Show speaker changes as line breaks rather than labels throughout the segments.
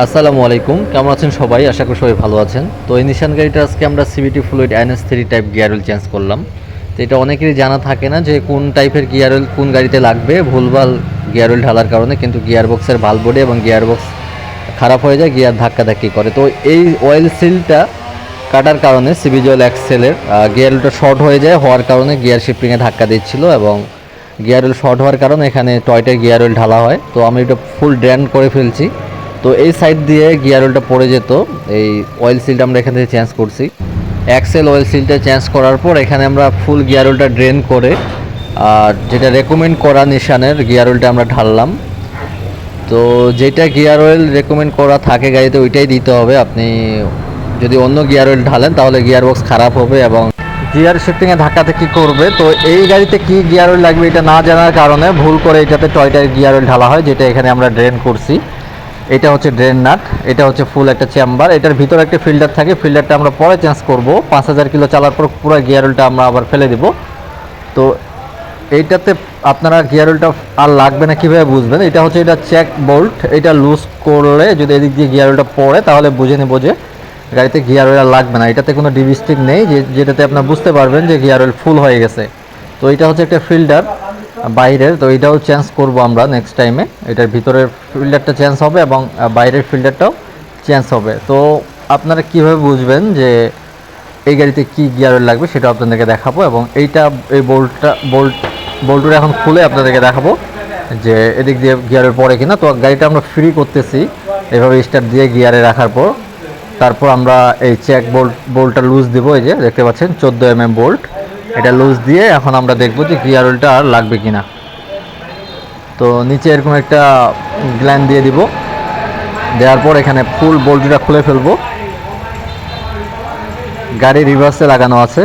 আসসালামু আলাইকুম। কেমন আছেন সবাই? আশা করি সবাই ভালো আছেন। তো এই নিশান গাড়িটা আজকে আমরা CVT fluid NS three type gear oil change করলাম। তো এটা অনেকেরই জানা থাকে না যে কোন টাইপের গিয়ার অয়েল কোন গাড়িতে লাগবে। ভুলভাল গিয়ার অয়েল ঢালার কারণে কিন্তু গিয়ার বক্সের ভালো বোর্ডে এবং গিয়ার বক্স খারাপ হয়ে যায় গিয়ার ধাক্কা ধাক্কি করে। তো এই অয়েল সিলটা কাটার কারণে সিবিজি অয়েল এক্সেলের গিয়ার অয়েলটা শর্ট হয়ে যায়। হওয়ার কারণে গিয়ার শিফটিংয়ে ধাক্কা দিচ্ছিল এবং গিয়ার অয়েল শর্ট হওয়ার কারণে এখানে টয়টের গিয়ার অয়েল ঢালা হয়। তো আমি এটা ফুল ড্রেন করে ফেলছি। তো এই সাইড দিয়ে গিয়ার অয়েলটা পড়ে যেত। এই অয়েল সিলটা আমরা এখান থেকে চেঞ্জ করছি। এক্সেল অয়েল সিলটা চেঞ্জ করার পর এখানে আমরা ফুল গিয়ার অয়েলটা ড্রেন করে, আর যেটা রেকমেন্ড করা নিশানের গিয়ার অয়েলটা আমরা ঢাললাম। তো যেটা গিয়ার অয়েল রেকমেন্ড করা থাকে গাড়িতে ওইটাই দিতে হবে। আপনি যদি অন্য গিয়ার অয়েল ঢালেন তাহলে গিয়ার বক্স খারাপ হবে এবং গিয়ার শিফটিংয়ে ধাক্কাতে কি করবে। তো এই গাড়িতে কি গিয়ার অয়েল লাগবে এটা না জানার কারণে ভুল করে এটাতে টয়টার গিয়ার অয়েল ঢালা হয়, যেটা এখানে আমরা ড্রেন করছি। এটা হচ্ছে ড্রেন নাট এটা হচ্ছে ফুল একটা চেম্বার এটার ভিতরে একটা ফিল্টার থাকে ফিল্টারটা আমরা পরে চেঞ্জ করব, পাঁচ হাজার কিলো চালার পর পুরো গিয়ার অয়েলটা আমরা আবার ফেলে দিব। তো এইটাতে আপনারা গিয়ার অয়েলটা আর লাগবে না কীভাবে বুঝবেন? এটা হচ্ছে এটা চেক বোল্ট এটা লুজ করলে যদি এদিক দিয়ে গিয়ার অয়েলটা পড়ে, তাহলে বুঝে নেব যে গাড়িতে গিয়ার অয়েল লাগবে না। এটাতে কোনো ডিভিস্টিক নেই, যে যেটাতে আপনার বুঝতে পারবেন যে গিয়ার অয়েল ফুল হয়ে গেছে। তো এটা হচ্ছে একটা ফিল্টার বাইরের, তো এটাও চেঞ্জ করব আমরা নেক্সট টাইমে এটার ভিতরের ফিল্টারটা চেঞ্জ হবে এবং বাইরের ফিল্টারটাও চেঞ্জ হবে। তো আপনারা কীভাবে বুঝবেন যে এই গাড়িতে কি গিয়ার অয়েল লাগবে সেটা আপনাদেরকে দেখাবো এবং এইটা, এই বোল্টটা বোল্ট বোল্টটা এখন খুলে আপনাদেরকে দেখাবো যে এদিক দিয়ে গিয়ারের পরে কিনা। তো গাড়িটা আমরা ফ্রি করতেছি, এভাবে স্টার্ট দিয়ে গিয়ারে রাখার পর। তারপর আমরা এই চেক বোল্ট বোল্টটা লুজ দিব, এই যে দেখতে পাচ্ছেন, চোদ্দ এম এম বোল্ট এটা লুজ দিয়ে এখন আমরা দেখব যে গিয়ার ওয়েলটা আর লাগবে কি না তো নিচে এরকম একটা গ্ল্যান দিয়ে দিব। দেওয়ার পর এখানে ফুল বোল্টটা খুলে ফেলব। গাড়ি রিভার্সে লাগানো আছে।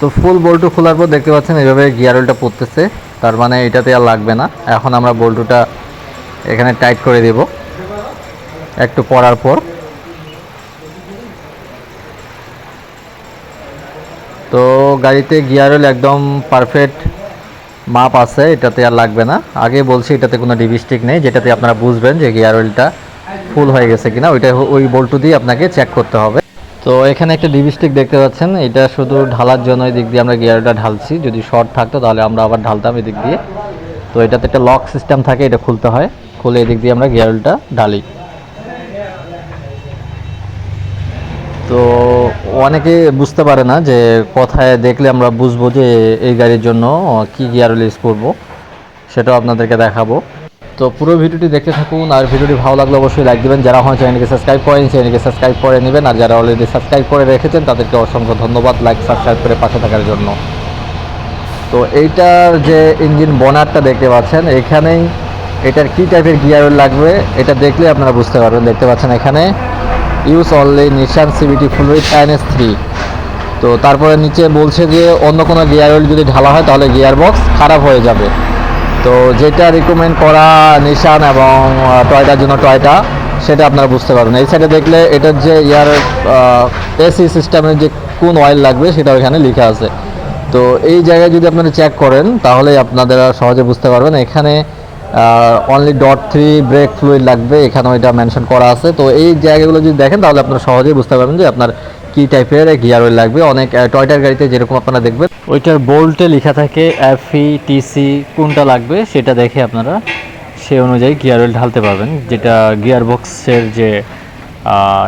তো ফুল বল্টু খোলার পর দেখতে পাচ্ছেন এইভাবে গিয়ার অয়েলটা পড়তেছে। তার মানে এটাতে আর লাগবে না। এখন আমরা বল্টুটা এখানে টাইট করে দেব। একটু পরার পর। তো গাড়িতে গিয়ার অয়েল একদম পারফেক্ট মাপ আছে, এটাতে আর লাগবে না। আগে বলছি এটাতে কোনো ডিভিস্টিক নেই, যেটাতে আপনারা বুঝবেন যে গিয়ার অয়েলটা ফুল হয়ে গেছে কিনা, ওইটা ওই বল্টু দিয়ে আপনাকে চেক করতে হবে। তো এখানে একটা ডিভিস্টিক দেখতে পাচ্ছেন। এটা শুধু ঢালার জন্য দিক দিয়ে আমরা গিয়ারটা ঢালছি। যদি শর্ট থাকতো তাহলে আমরা আবার ঢালতাম এদিক দিয়ে। তো এটাতে একটা লক সিস্টেম থাকে, এটা খুলতে হয়। খুলে এদিক দিয়ে আমরা গিয়ারটা ঢালি। তো অনেকে বুঝতে পারে না যে কথায় দেখলে আমরা বুঝব যে এই গাড়ির জন্য কি গিয়ার ইউজ করব। সেটাও আপনাদেরকে দেখাবো। তো পুরো ভিডিওটি দেখতে থাকুন, আর ভিডিওটি ভালো লাগলে অবশ্যই লাইক দেবেন। যারা আমার চ্যানেলকে সাবস্ক্রাইব করেন চ্যানেলকে সাবস্ক্রাইব করে নেবেন, আর যারা অলরেডি সাবস্ক্রাইব করে রেখেছেন, তাদেরকে অসংখ্য ধন্যবাদ লাইক সাবস্ক্রাইব করে পাশে থাকার জন্য। তো এইটার যে ইঞ্জিন বনারটা দেখতে পাচ্ছেন, এখানেই এটার কী টাইপের গিয়ার লাগবে, এটা দেখলে আপনারা বুঝতে পারবেন। দেখতে পাচ্ছেন এখানে use only Nissan CVT fluid S three তো তারপরে নিচে বলছে যে, অন্য কোনো গিয়ার অয়েল যদি ঢালা হয়, তাহলে গিয়ার বক্স খারাপ হয়ে যাবে। তো যেটা রিকমেন্ড করা নিশান এবং টয়টার জন্য টয়টা সেটা আপনারা বুঝতে পারবেন। এই সাইডে দেখলে এটার যে ইয়ার এসি সিস্টেমের যে কোন অয়েল লাগবে সেটা এখানে লেখা আছে। তো এই জায়গায় যদি আপনারা চেক করেন তাহলে আপনারা সহজে বুঝতে পারবেন। এখানে only dot three brake fluid লাগবে এখানেও এটা মেনশন করা আছে। তো এই জায়গাগুলো যদি দেখেন, তাহলে আপনারা সহজেই বুঝতে পারবেন যে আপনার কি টাইপের গিয়ার অয়েল লাগবে? অনেক টয়টার গাড়িতে যেরকম আপনারা দেখবেন, ওইটার বোল্টে লেখা থাকে এফই টিসি কোনটা লাগবে সেটা দেখে আপনারা সে অনুযায়ী গিয়ার অয়েল ঢালতে পারবেন। যেটা গিয়ার বক্সের যে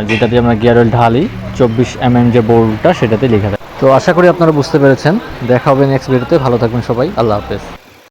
যেটাতে আমরা গিয়ার অয়েল ঢালি, চব্বিশ এম এম যে বোল্টটা সেটাতে লেখা থাকে। তো আশা করি আপনারা বুঝতে পেরেছেন। দেখা হবে নেক্সট ভিডিওতে ভালো থাকবেন সবাই। আল্লাহ হাফেজ।